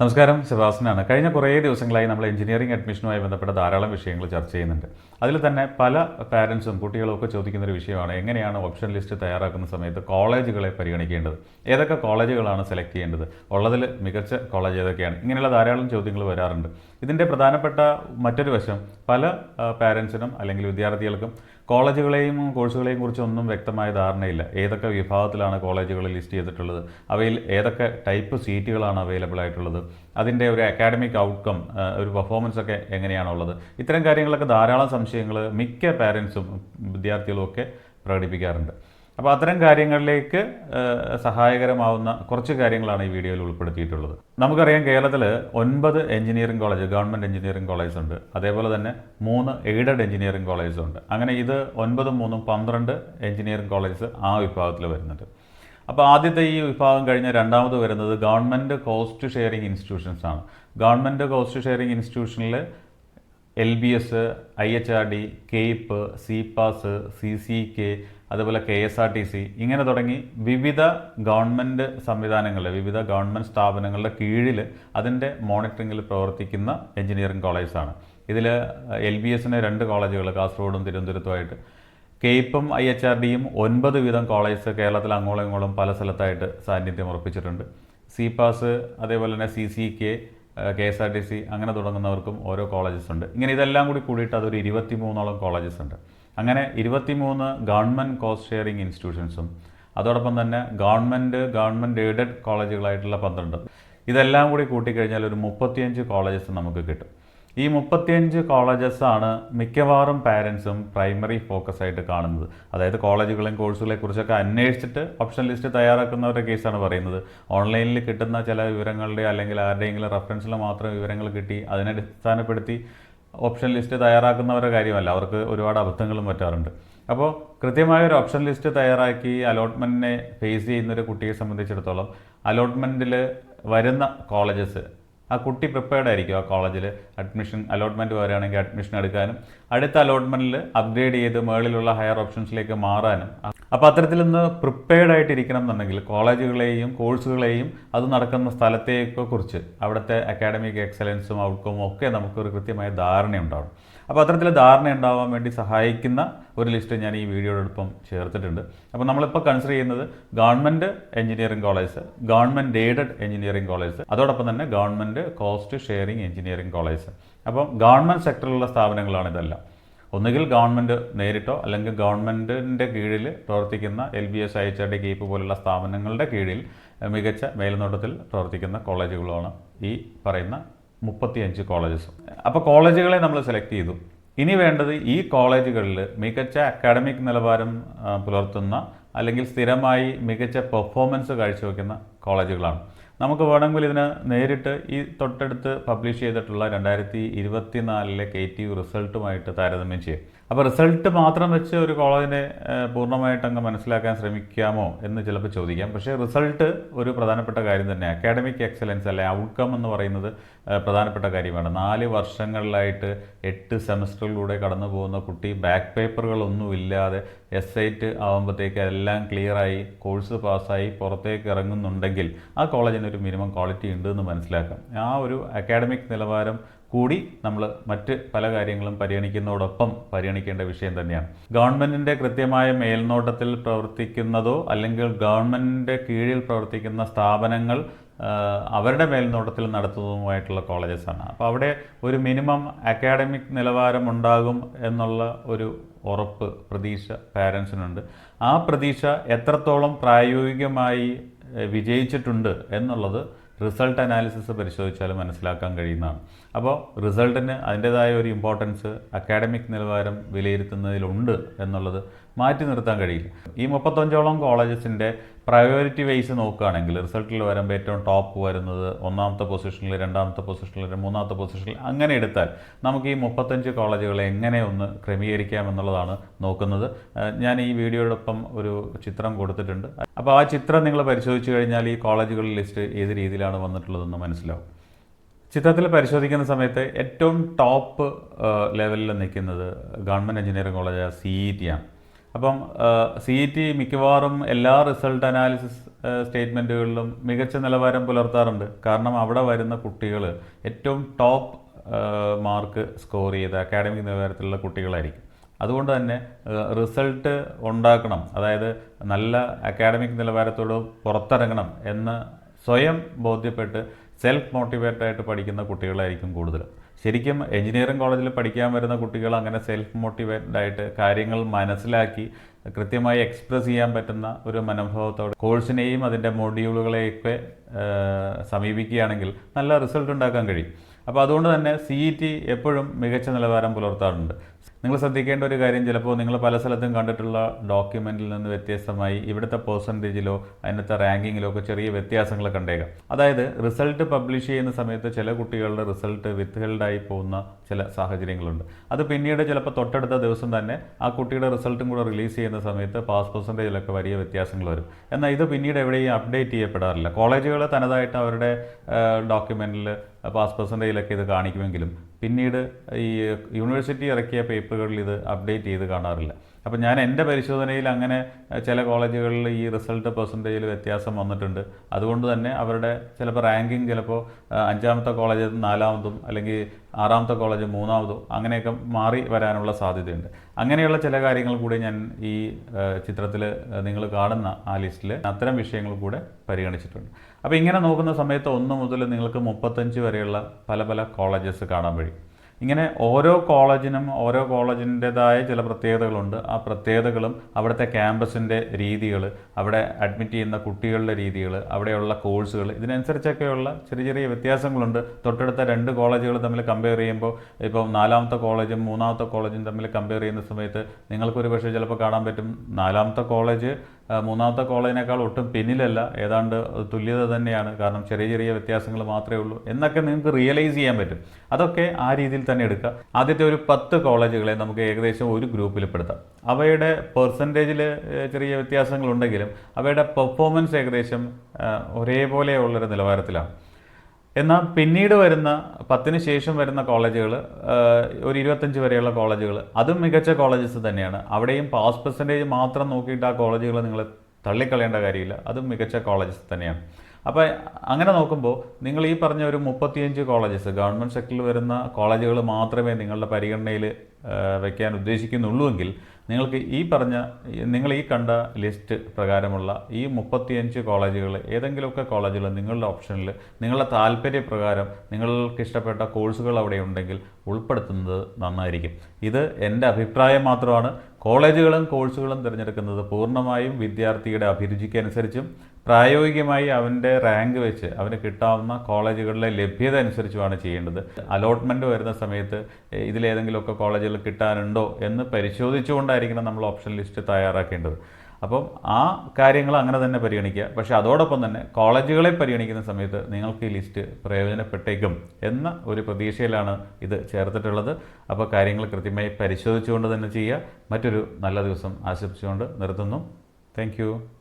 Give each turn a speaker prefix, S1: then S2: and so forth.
S1: നമസ്കാരം ശിവാസനാണ് കഴിഞ്ഞ കുറേ ദിവസങ്ങളായി നമ്മൾ എഞ്ചിനീയറിംഗ് അഡ്മിഷനുമായി ബന്ധപ്പെട്ട ധാരാളം വിഷയങ്ങൾ ചർച്ച ചെയ്യുന്നുണ്ട്. അതിൽ തന്നെ പല പാരൻസും കുട്ടികളും ഒക്കെ ചോദിക്കുന്ന ഒരു വിഷയമാണ് എങ്ങനെയാണ് ഓപ്ഷൻ ലിസ്റ്റ് തയ്യാറാക്കുന്ന സമയത്ത് കോളേജുകളെ പരിഗണിക്കേണ്ടത്? ഏതൊക്കെ കോളേജുകളാണ് സെലക്ട് ചെയ്യേണ്ടത്? ഉള്ളതിൽ മികച്ച കോളേജ് ഏതൊക്കെയാണ്? ഇങ്ങനെയുള്ള ധാരാളം ചോദ്യങ്ങൾ വരാറുണ്ട്. ഇതിന്റെ പ്രധാനപ്പെട്ട മറ്റൊരു വശം പല പാരൻസിനും അല്ലെങ്കിൽ വിദ്യാർത്ഥികൾക്കും കോളേജുകളെയും കോഴ്സുകളെയും കുറിച്ചൊന്നും വ്യക്തമായ ധാരണയില്ല. ഏതൊക്കെ വിഭാഗത്തിലാണ് കോളേജുകൾ ലിസ്റ്റ് ചെയ്തിട്ടുള്ളത്? അവയിൽ ഏതൊക്കെ ടൈപ്പ് സീറ്റുകളാണ് അവൈലബിൾ ആയിട്ടുള്ളത്? അതിന്റെ ഒരു അക്കാഡമിക് ഔട്ട്കം ഒരു പെർഫോമൻസ് ഒക്കെ എങ്ങനെയാണുള്ളത്? ഇത്തരം കാര്യങ്ങളൊക്കെ ധാരാളം സംശയങ്ങൾ മിക്ക പാരൻസും വിദ്യാർത്ഥികളും ഒക്കെ പ്രകടിപ്പിക്കാറുണ്ട്. അപ്പോൾ അത്തരം കാര്യങ്ങളിലേക്ക് സഹായകരമാവുന്ന കുറച്ച് കാര്യങ്ങളാണ് ഈ വീഡിയോയിൽ ഉൾപ്പെടുത്തിയിട്ടുള്ളത്. നമുക്കറിയാം കേരളത്തിൽ ഒൻപത് engineering college government engineering college ഉണ്ട്. അതേപോലെ തന്നെ മൂന്ന് എയ്ഡഡ് എഞ്ചിനീയറിംഗ് കോളേജ് ഉണ്ട്. അങ്ങനെ ഇത് ഒൻപതും മൂന്നും പന്ത്രണ്ട് എഞ്ചിനീയറിംഗ് കോളേജ് ആ വിഭാഗത്തിൽ വരുന്നുണ്ട്. അപ്പോൾ ആദ്യത്തെ ഈ വിഭാഗം കഴിഞ്ഞ രണ്ടാമത് വരുന്നത് ഗവൺമെന്റ് കോസ്റ്റ് ഷെയറിംഗ് ഇൻസ്റ്റിറ്റ്യൂഷൻസ് ആണ്. Government cost sharing ഇൻസ്റ്റിറ്റ്യൂഷനിൽ L B S I H R D KAPE C PAS C C K അതുപോലെ K S R T C ഇങ്ങനെ തുടങ്ങി വിവിധ ഗവൺമെന്റ് സംവിധാനങ്ങളിൽ വിവിധ ഗവൺമെന്റ് സ്ഥാപനങ്ങളുടെ കീഴിൽ അതിന്റെ മോണിറ്ററിങ്ങിൽ പ്രവർത്തിക്കുന്ന എഞ്ചിനീയറിംഗ് കോളേജാണ്. ഇതിൽ എൽ ബി എസിന് രണ്ട് കോളേജുകൾ കാസർഗോഡും തിരുവനന്തപുരത്തുമായിട്ട്. കെയ്പ്പും ഐ എച്ച് ആർ ഡിയും ഒൻപത് വീതം കോളേജ് കേരളത്തിൽ അങ്ങോളം ഇങ്ങോളം പല സ്ഥലത്തായിട്ട് സാന്നിധ്യം ഉറപ്പിച്ചിട്ടുണ്ട്. സി പാസ് അതേപോലെ തന്നെ C C K K S R T C അങ്ങനെ തുടങ്ങുന്നവർക്കും ഓരോ കോളേജസ് ഉണ്ട്. ഇങ്ങനെ ഇതെല്ലാം കൂടി കൂടിയിട്ട് അതൊരു ഇരുപത്തി മൂന്നോളം കോളേജസ് ഉണ്ട്. അങ്ങനെ ഇരുപത്തിമൂന്ന് ഗവൺമെന്റ് കോസ്റ്റ് ഷെയറിംഗ് ഇൻസ്റ്റിറ്റ്യൂഷൻസും അതോടൊപ്പം തന്നെ ഗവൺമെന്റ് ഗവൺമെന്റ് എയ്ഡഡ് കോളേജുകളായിട്ടുള്ള പന്ത്രണ്ട്. ഇതെല്ലാം കൂടി കൂട്ടിക്കഴിഞ്ഞാൽ ഒരു മുപ്പത്തിയഞ്ച് കോളേജസ് നമുക്ക് കിട്ടും. ഈ മുപ്പത്തിയഞ്ച് കോളേജസ് ആണ് മിക്കവാറും പാരൻസും പ്രൈമറി ഫോക്കസ് ആയിട്ട് കാണുന്നത്. അതായത് കോളേജുകളെയും കോഴ്സുകളെ കുറിച്ചൊക്കെ അന്വേഷിച്ചിട്ട് ഓപ്ഷൻ ലിസ്റ്റ് തയ്യാറാക്കുന്നവരുടെ കേസാണ് പറയുന്നത്. ഓൺലൈനിൽ കിട്ടുന്ന ചില വിവരങ്ങളുടെ അല്ലെങ്കിൽ ആരുടെയെങ്കിലും റെഫറൻസിൽ മാത്രം വിവരങ്ങൾ കിട്ടി അതിനെ അടിസ്ഥാനപ്പെടുത്തി ഓപ്ഷൻ ലിസ്റ്റ് തയ്യാറാക്കുന്നവരുടെ കാര്യമല്ല. അവർക്ക് ഒരുപാട് അബദ്ധങ്ങളും പറ്റാറുണ്ട്. അപ്പോൾ കൃത്യമായ ഒരു ഓപ്ഷൻ ലിസ്റ്റ് തയ്യാറാക്കി അലോട്ട്മെന്റിനെ ഫേസ് ചെയ്യുന്ന ഒരു കുട്ടിയെ സംബന്ധിച്ചിടത്തോളം അലോട്ട്മെന്റിൽ വരുന്ന കോളേജസ് ആ കുട്ടി പ്രിപ്പയർഡ് ആയിരിക്കും ആ കോളേജിൽ അഡ്മിഷൻ അലോട്ട്മെന്റ് വരികയാണെങ്കിൽ അഡ്മിഷൻ എടുക്കാനും അടുത്ത അലോട്ട്മെന്റിൽ അപ്ഗ്രേഡ് ചെയ്ത് മുകളിലുള്ള ഹയർ ഓപ്ഷൻസിലേക്ക് മാറാനും. അപ്പോൾ അത്തരത്തിൽ നിന്ന് പ്രിപ്പയർഡ് ആയിട്ടിരിക്കണം എന്നുണ്ടെങ്കിൽ കോളേജുകളെയും കോഴ്സുകളെയും അത് നടക്കുന്ന സ്ഥലത്തെയൊക്കെ കുറിച്ച് അവിടുത്തെ അക്കാഡമിക് എക്സലൻസും ഔട്ട്കമും ഒക്കെ നമുക്കൊരു കൃത്യമായ ധാരണയുണ്ടാവും അപ്പോൾ അത്തരത്തിൽ ധാരണ ഉണ്ടാവാൻ വേണ്ടി സഹായിക്കുന്ന ഒരു ലിസ്റ്റ് ഞാൻ ഈ വീഡിയോടൊപ്പം ചേർത്തിട്ടുണ്ട്. അപ്പോൾ നമ്മളിപ്പോൾ കൺസിഡർ ചെയ്യുന്നത് government engineering college government aided engineering college അതോടൊപ്പം തന്നെ government cost sharing engineering college അപ്പം ഗവൺമെന്റ് സെക്ടറിലുള്ള സ്ഥാപനങ്ങളാണ് ഇതെല്ലാം. ഒന്നുകിൽ ഗവൺമെന്റ് നേരിട്ടോ അല്ലെങ്കിൽ ഗവൺമെന്റിന്റെ കീഴിൽ പ്രവർത്തിക്കുന്ന L B S H R D KAPE പോലുള്ള സ്ഥാപനങ്ങളുടെ കീഴിൽ മികച്ച മേൽനോട്ടത്തിൽ പ്രവർത്തിക്കുന്ന കോളേജുകളാണ് ഈ പറയുന്ന മുപ്പത്തിയഞ്ച് കോളേജസ്. അപ്പോൾ കോളേജുകളെ നമ്മൾ സെലക്ട് ചെയ്തു. ഇനി വേണ്ടത് ഈ കോളേജുകളിൽ മികച്ച അക്കാഡമിക് നിലവാരം പുലർത്തുന്ന അല്ലെങ്കിൽ സ്ഥിരമായി മികച്ച പെർഫോമൻസ് കാഴ്ചവെക്കുന്ന കോളേജുകളാണ്. നമുക്ക് വേണമെങ്കിൽ ഇതിന് നേരിട്ട് ഈ തൊട്ടടുത്ത് പബ്ലിഷ് ചെയ്തിട്ടുള്ള രണ്ടായിരത്തി ഇരുപത്തിനാലിലെ കെ ടി യു റിസൾട്ടുമായിട്ട് താരതമ്യം ചെയ്യും. അപ്പോൾ റിസൾട്ട് മാത്രം വെച്ച് ഒരു കോളേജിനെ പൂർണമായിട്ട് അങ്ങ് മനസ്സിലാക്കാൻ ശ്രമിക്കാമോ എന്ന് ചിലപ്പോൾ ചോദിക്കാം. പക്ഷേ റിസൾട്ട് ഒരു പ്രധാനപ്പെട്ട കാര്യം തന്നെയാണ് അക്കാഡമിക് എക്സലൻസ് അല്ലെ ഔട്ട്കം എന്ന് പറയുന്നത് പ്രധാനപ്പെട്ട കാര്യമാണ്. നാല് വർഷങ്ങളിലായിട്ട് എട്ട് സെമസ്റ്ററിലൂടെ കടന്നു പോകുന്ന കുട്ടി ബാക്ക് പേപ്പറുകളൊന്നും ഇല്ലാതെ എസ് ഐറ്റ് ആകുമ്പോഴത്തേക്ക് എല്ലാം ക്ലിയറായി കോഴ്സ് പാസ്സായി പുറത്തേക്ക് ഇറങ്ങുന്നുണ്ടെങ്കിൽ ആ കോളേജിന് ഒരു മിനിമം ക്വാളിറ്റി ഉണ്ട് എന്ന് മനസ്സിലാക്കാം. ആ ഒരു അക്കാഡമിക് നിലവാരം കൂടി നമ്മൾ മറ്റ് പല കാര്യങ്ങളും പരിഗണിക്കുന്നതോടൊപ്പം പരിഗണിക്കേണ്ട വിഷയം തന്നെയാണ്. ഗവൺമെന്റിന്റെ കൃത്യമായ മേൽനോട്ടത്തിൽ പ്രവർത്തിക്കുന്നതോ അല്ലെങ്കിൽ ഗവൺമെന്റിന്റെ കീഴിൽ പ്രവർത്തിക്കുന്ന സ്ഥാപനങ്ങൾ അവരുടെ മേൽനോട്ടത്തിൽ നടത്തുന്നതുമായിട്ടുള്ള കോളേജസാണ് അപ്പോൾ അവിടെ ഒരു മിനിമം അക്കാഡമിക് നിലവാരം ഉണ്ടാകും എന്നുള്ള ഒരു ഉറപ്പ് പ്രതീക്ഷ പാരൻസിനുണ്ട് ആ പ്രതീക്ഷ എത്രത്തോളം പ്രായോഗികമായി വിജയിച്ചിട്ടുണ്ട് എന്നുള്ളത് റിസൾട്ട് അനാലിസിസ് പരിശോധിച്ചാൽ മനസ്സിലാക്കാൻ കഴിയുന്നതാണ്. അപ്പോൾ റിസൾട്ടിന് അതിന്റേതായ ഒരു ഇമ്പോർട്ടൻസ് അക്കാഡമിക് നിലവാരം വിലയിരുത്തുന്നതിലുണ്ട് എന്നുള്ളത് മാറ്റി നിർത്താൻ കഴിയില്ല. ഈ മുപ്പത്തഞ്ചോളം കോളേജസിന്റെ പ്രയോറിറ്റി വൈസ് നോക്കുകയാണെങ്കിൽ റിസൾട്ടിൽ വരുമ്പോൾ ഏറ്റവും ടോപ്പ് വരുന്നത് ഒന്നാമത്തെ പൊസിഷനിൽ രണ്ടാമത്തെ പൊസിഷനിൽ മൂന്നാമത്തെ പൊസിഷനിൽ അങ്ങനെ എടുത്താൽ നമുക്ക് ഈ മുപ്പത്തഞ്ച് കോളേജുകളെ എങ്ങനെ ഒന്ന് ക്രമീകരിക്കാം എന്നുള്ളതാണ് നോക്കുന്നത്. ഞാൻ ഈ വീഡിയോടൊപ്പം ഒരു ചിത്രം കൊടുത്തിട്ടുണ്ട്. അപ്പോൾ ആ ചിത്രം നിങ്ങൾ പരിശോധിച്ച് കഴിഞ്ഞാൽ ഈ കോളേജുകളുടെ ലിസ്റ്റ് ഏത് രീതിയിലാണ് വന്നിട്ടുള്ളതെന്ന് മനസ്സിലാവും. ചിത്രത്തിൽ പരിശോധിക്കുന്ന സമയത്ത് ഏറ്റവും ടോപ്പ് ലെവലിൽ നിൽക്കുന്നത് government engineering college C E T ആണ്. അപ്പം സി ഇ ടി മിക്കവാറും എല്ലാ റിസൾട്ട് അനാലിസിസ് സ്റ്റേറ്റ്മെന്റുകളിലും മികച്ച നിലവാരം പുലർത്താറുണ്ട്. കാരണം അവിടെ വരുന്ന കുട്ടികൾ ഏറ്റവും ടോപ്പ് മാർക്ക് സ്കോർ ചെയ്ത അക്കാഡമിക് നിലവാരത്തിലുള്ള കുട്ടികളായിരിക്കും. അതുകൊണ്ട് തന്നെ റിസൾട്ട് ഉണ്ടാക്കണം. അതായത് നല്ല അക്കാഡമിക് നിലവാരത്തോട് പുറത്തിറങ്ങണം എന്ന് സ്വയം ബോധ്യപ്പെട്ട് സെൽഫ് മോട്ടിവേറ്റഡ് ആയിട്ട് പഠിക്കുന്ന കുട്ടികളായിരിക്കും കൂടുതൽ ശരിക്കും എഞ്ചിനീയറിംഗ് കോളേജിൽ പഠിക്കാൻ വരുന്ന കുട്ടികൾ അങ്ങനെ സെൽഫ് മോട്ടിവേറ്റഡ് ആയിട്ട് കാര്യങ്ങൾ മനസ്സിലാക്കി കൃത്യമായി എക്സ്പ്രസ് ചെയ്യാൻ പറ്റുന്ന ഒരു മനോഭാവത്തോടെ കോഴ്സിനെയും അതിന്റെ മൊഡ്യൂളുകളെയൊക്കെ സമീപിക്കുകയാണെങ്കിൽ നല്ല റിസൾട്ട് ഉണ്ടാക്കാൻ കഴിയും. അപ്പോൾ അതുകൊണ്ട് തന്നെ സി ടി എപ്പോഴും മികച്ച നിലവാരം പുലർത്താറുണ്ട്. നിങ്ങൾ ശ്രദ്ധിക്കേണ്ട ഒരു കാര്യം ചിലപ്പോൾ നിങ്ങൾ പല സ്ഥലത്തും കണ്ടിട്ടുള്ള ഡോക്യുമെന്റിൽ നിന്ന് വ്യത്യസ്തമായി ഇവിടുത്തെ പേഴ്സന്റേജിലോ അതിനകത്തെ റാങ്കിങ്ങിലോ ഒക്കെ ചെറിയ വ്യത്യാസങ്ങൾ കണ്ടേക്കാം. അതായത് റിസൾട്ട് പബ്ലിഷ് ചെയ്യുന്ന സമയത്ത് ചില കുട്ടികളുടെ റിസൾട്ട് വിത്ത്ഹെൽഡായി പോകുന്ന ചില സാഹചര്യങ്ങളുണ്ട്. അത് പിന്നീട് ചിലപ്പോൾ തൊട്ടടുത്ത ദിവസം തന്നെ ആ കുട്ടിയുടെ റിസൾട്ടും കൂടെ റിലീസ് ചെയ്യുന്ന സമയത്ത് പാസ് പെർസെന്റേജിലൊക്കെ വലിയ വ്യത്യാസങ്ങൾ വരും. എന്നാൽ ഇത് പിന്നീട് എവിടെയും അപ്ഡേറ്റ് ചെയ്യപ്പെടാറില്ല. കോളേജുകൾ തനതായിട്ട് അവരുടെ ഡോക്യുമെന്റിൽ പാസ് പെർസെന്റേജിലൊക്കെ ഇത് കാണിക്കുമെങ്കിലും പിന്നീട് ഈ യൂണിവേഴ്സിറ്റി ഇറക്കിയ പേപ്പറുകളിൽ ഇത് അപ്ഡേറ്റ് ചെയ്ത് കാണാറില്ല. അപ്പോൾ ഞാൻ എന്റെ പരിശോധനയിൽ അങ്ങനെ ചില കോളേജുകളിൽ ഈ റിസൾട്ട് പെർസെന്റേജിൽ വ്യത്യാസം വന്നിട്ടുണ്ട്. അതുകൊണ്ട് തന്നെ അവരുടെ ചിലപ്പോൾ റാങ്കിങ് ചിലപ്പോൾ അഞ്ചാമത്തെ കോളേജ് നാലാമതും അല്ലെങ്കിൽ ആറാമത്തെ കോളേജ് മൂന്നാമതും അങ്ങനെയൊക്കെ മാറി വരാനുള്ള സാധ്യതയുണ്ട്. അങ്ങനെയുള്ള ചില കാര്യങ്ങൾ കൂടി ഞാൻ ഈ ചിത്രത്തിൽ നിങ്ങൾ കാണുന്ന ആ ലിസ്റ്റിൽ അത്തരം വിഷയങ്ങൾ കൂടെ പരിഗണിച്ചിട്ടുണ്ട്. അപ്പോൾ ഇങ്ങനെ നോക്കുന്ന സമയത്ത് ഒന്ന് മുതൽ നിങ്ങൾക്ക് മുപ്പത്തഞ്ച് വരെയുള്ള പല പല കോളേജസ് കാണാൻ കഴിയും. ഇങ്ങനെ ഓരോ കോളേജിനും ഓരോ കോളേജിന്റെതായ ചില പ്രത്യേകതകളുണ്ട്. ആ പ്രത്യേകതകളും അവിടുത്തെ ക്യാമ്പസിന്റെ രീതികൾ അവിടെ അഡ്മിറ്റ് ചെയ്യുന്ന കുട്ടികളുടെ രീതികൾ അവിടെയുള്ള കോഴ്സുകൾ ഇതിനനുസരിച്ചൊക്കെയുള്ള ചെറിയ ചെറിയ വ്യത്യാസങ്ങളുണ്ട്. തൊട്ടടുത്ത രണ്ട് കോളേജുകൾ തമ്മിൽ കമ്പയർ ചെയ്യുമ്പോൾ ഇപ്പോൾ നാലാമത്തെ കോളേജും മൂന്നാമത്തെ കോളേജും തമ്മിൽ കമ്പയർ ചെയ്യുന്ന സമയത്ത് നിങ്ങൾക്കൊരു പക്ഷേ ചിലപ്പോൾ കാണാൻ പറ്റും നാലാമത്തെ കോളേജ് മൂന്നാമത്തെ കോളേജിനേക്കാൾ ഒട്ടും പിന്നിലല്ല. ഏതാണ്ട് തുല്യത തന്നെയാണ്. കാരണം ചെറിയ ചെറിയ വ്യത്യാസങ്ങൾ മാത്രമേ ഉള്ളൂ എന്നൊക്കെ നിങ്ങൾക്ക് റിയലൈസ് ചെയ്യാൻ പറ്റും. അതൊക്കെ ആ രീതിയിൽ തന്നെ എടുക്കുക. ആദ്യത്തെ ഒരു പത്ത് കോളേജുകളെ നമുക്ക് ഏകദേശം ഒരു ഗ്രൂപ്പിൽ പെടുത്താം. അവയുടെ പെർസെന്റേജിൽ ചെറിയ വ്യത്യാസങ്ങളുണ്ടെങ്കിലും അവയുടെ പെർഫോമൻസ് ഏകദേശം ഒരേപോലെയുള്ളൊരു നിലവാരത്തിലാണ്. എന്നാൽ പിന്നീട് വരുന്ന പത്തിന് ശേഷം വരുന്ന കോളേജുകൾ ഒരു ഇരുപത്തഞ്ച് വരെയുള്ള കോളേജുകൾ അതും മികച്ച കോളേജസ് തന്നെയാണ്. അവിടെയും പാസ് പെർസെന്റേജ് മാത്രം നോക്കിയിട്ട് ആ കോളേജുകൾ നിങ്ങൾ തള്ളിക്കളയേണ്ട കാര്യമില്ല. അത് മികച്ച കോളേജസ് തന്നെയാണ്. അപ്പോൾ അങ്ങനെ നോക്കുമ്പോൾ നിങ്ങൾ ഈ പറഞ്ഞ ഒരു മുപ്പത്തിയഞ്ച് കോളേജസ് ഗവൺമെന്റ് സെക്ടറിൽ വരുന്ന കോളേജുകൾ മാത്രമേ നിങ്ങളുടെ പരിഗണനയിൽ വയ്ക്കാൻ ഉദ്ദേശിക്കുന്നുള്ളൂവെങ്കിൽ നിങ്ങൾക്ക് ഈ പറഞ്ഞ നിങ്ങൾ ഈ കണ്ട ലിസ്റ്റ് പ്രകാരമുള്ള ഈ മുപ്പത്തിയഞ്ച് കോളേജുകൾ ഏതെങ്കിലുമൊക്കെ കോളേജുകൾ നിങ്ങളുടെ ഓപ്ഷനിൽ നിങ്ങളുടെ താല്പര്യപ്രകാരം നിങ്ങൾക്ക് ഇഷ്ടപ്പെട്ട കോഴ്സുകൾ അവിടെ ഉണ്ടെങ്കിൽ ഉൾപ്പെടുത്തുന്നത് നന്നായിരിക്കും. ഇത് എന്റെ അഭിപ്രായം മാത്രമാണ്. കോളേജുകളും കോഴ്സുകളും തിരഞ്ഞെടുക്കുന്നത് പൂർണമായും വിദ്യാർത്ഥിയുടെ അഭിരുചിക്കനുസരിച്ചും പ്രായോഗികമായി അവന്റെ റാങ്ക് വെച്ച് അവന് കിട്ടാവുന്ന കോളേജുകളിലെ ലഭ്യത അനുസരിച്ചുമാണ് ചെയ്യേണ്ടത്. അലോട്ട്മെന്റ് വരുന്ന സമയത്ത് ഇതിലേതെങ്കിലുമൊക്കെ കോളേജുകൾ കിട്ടാനുണ്ടോ എന്ന് പരിശോധിച്ചുകൊണ്ടായിരിക്കണം നമ്മൾ ഓപ്ഷൻ ലിസ്റ്റ് തയ്യാറാക്കേണ്ടത്. അപ്പം ആ കാര്യങ്ങൾ അങ്ങനെ തന്നെ പരിഗണിക്കുക. പക്ഷേ അതോടൊപ്പം തന്നെ കോളേജുകളെ പരിഗണിക്കുന്ന സമയത്ത് നിങ്ങൾക്ക് ഈ ലിസ്റ്റ് പ്രയോജനപ്പെട്ടേക്കും എന്ന ഒരു പ്രതീക്ഷയിലാണ് ഇത് ചേർത്തിട്ടുള്ളത്. അപ്പോൾ കാര്യങ്ങൾ കൃത്യമായി പരിശോധിച്ചുകൊണ്ട് തന്നെ ചെയ്യുക. മറ്റൊരു നല്ല ദിവസം ആശംസിച്ചുകൊണ്ട് നിർത്തുന്നു. താങ്ക്